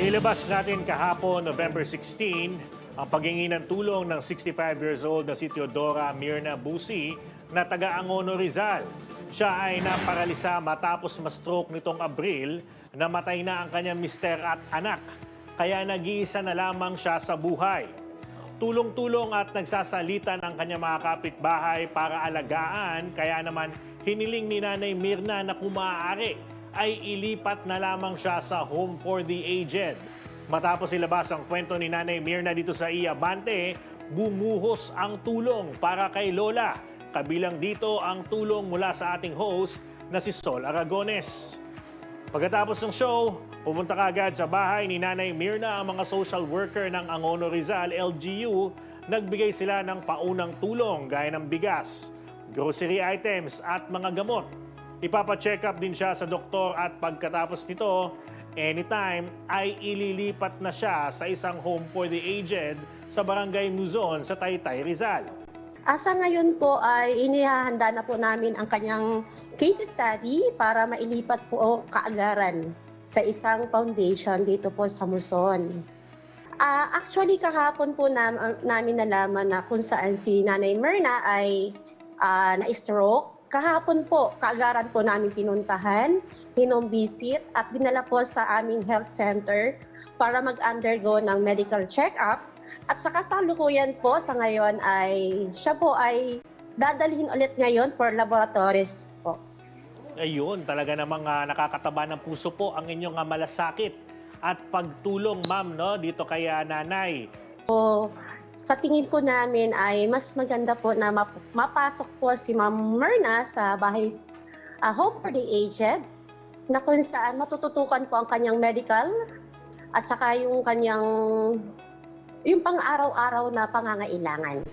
Ilabas natin kahapon, November 16, ang paghingi ng tulong ng 65 years old na si Teodora Mirna Busi na taga Angono Rizal. Siya ay naparalisa matapos ma-stroke nitong Abril, namatay na ang kanyang mister at anak. Kaya nag-iisa na lamang siya sa buhay. Tulong-tulong at nagsasalitan ang kanyang mga kapitbahay para alagaan, kaya naman hiniling ni Nanay Mirna na kung maaari ay ilipat na lamang siya sa Home for the Aged. Matapos ilabas ang kwento ni Nanay Mirna dito sa Iabante, bumuhos ang tulong para kay Lola. Kabilang dito ang tulong mula sa ating host na si Sol Aragones. Pagkatapos ng show, pumunta ka agad sa bahay ni Nanay Mirna ang mga social worker ng Angono Rizal LGU. Nagbigay sila ng paunang tulong gaya ng bigas, grocery items at mga gamot. Ipapacheck up din siya sa doktor at pagkatapos nito, anytime ay ililipat na siya sa isang home for the aged sa Barangay Luzon sa Taytay, Rizal. Asa ngayon po ay inihahanda na po namin ang kanyang case study para mailipat po kaagaran sa isang foundation dito po sa Muson. Ah, actually, kahapon po nam- namin nalaman na kung saan si Nanay Myrna ay ah, na-stroke. Kahapon po, kaagaran po namin pinuntahan, visit at dinala po sa aming health center para mag-undergo ng medical check-up at sa kasalukuyan po sa ngayon ay siya po ay dadalhin ulit ngayon for laboratories po. Ayun, talaga namang ah, nakakataba ng puso po ang inyong ah, malasakit at pagtulong, ma'am, no, dito kay ah, nanay. So, sa tingin po namin ay mas maganda po na map- mapasok po si Ma'am Myrna sa bahay ah, Home for the Aged na kung saan matututukan po ang kanyang medical at saka yung kanyang yung pang-araw-araw na pangangailangan.